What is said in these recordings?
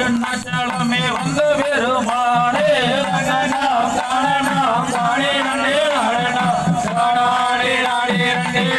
ஆதியரன் நச்சலமே வந்த பெருமானே ரண்டனாம் காணனாம் நாடே நண்டே நாடனா நாடே நாடே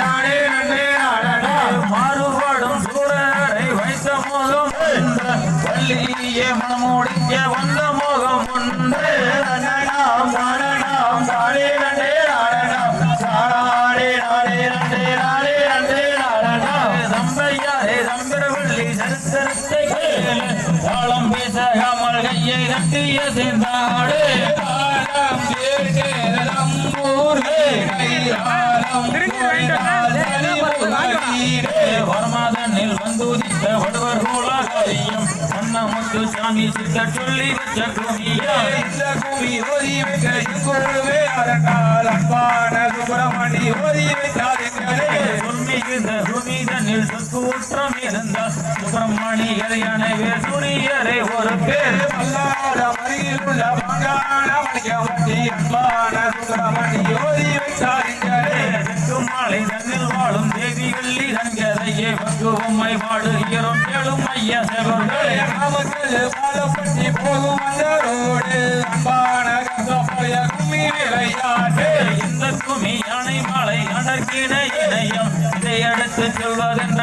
நாடே நண்டே நாடனா. மாறுபடும் சூழலை வைத்த மோகம் ஒன்று மனமுடிக்க வந்த மோகம் ஒன்று ரண்டனாம் காணனாம் நாடே நண்டே நாடனா. நாடே நாடே நாடே தம்பையாரே சரித்திரத்தை பேசாமல் கையை தட்டிய கையாலம் வரமாதனில் வந்துதித்த வடுவர் கோலாகாரியம் அண்ணமுத்து சாமி சித்த சொல்லி வச்ச குமியா இந்த குமி ஓதி வைக்க இக்குழுவே அரண்டால் அன்பான சுப்பிரமணி ஓதி ஊற்றம் இருந்தால் சுப்பிரமணியரை அணைவே சூரியரை ஒரு பேர். மல்லாத மறியில் உள்ள பங்கான மணியவட்டி அன்பான சுப்பிரமணி ஓதி வைத்தாருங்களே மாலை தன்னில் வாழும் தேவிகள் இதன்கதையே பக்குவம்மை பாடுகிறோம் கேளும் ஐயா செவர்களே நாமக்கல் பாலப்பட்டி போகும் அந்த ரோடு அன்பான கந்தப்பழைய கும்மி விளையாட்டு இந்த குமி யானை மாலை அடர்கிட இணையம் இதை அடுத்து சொல்வதென்ற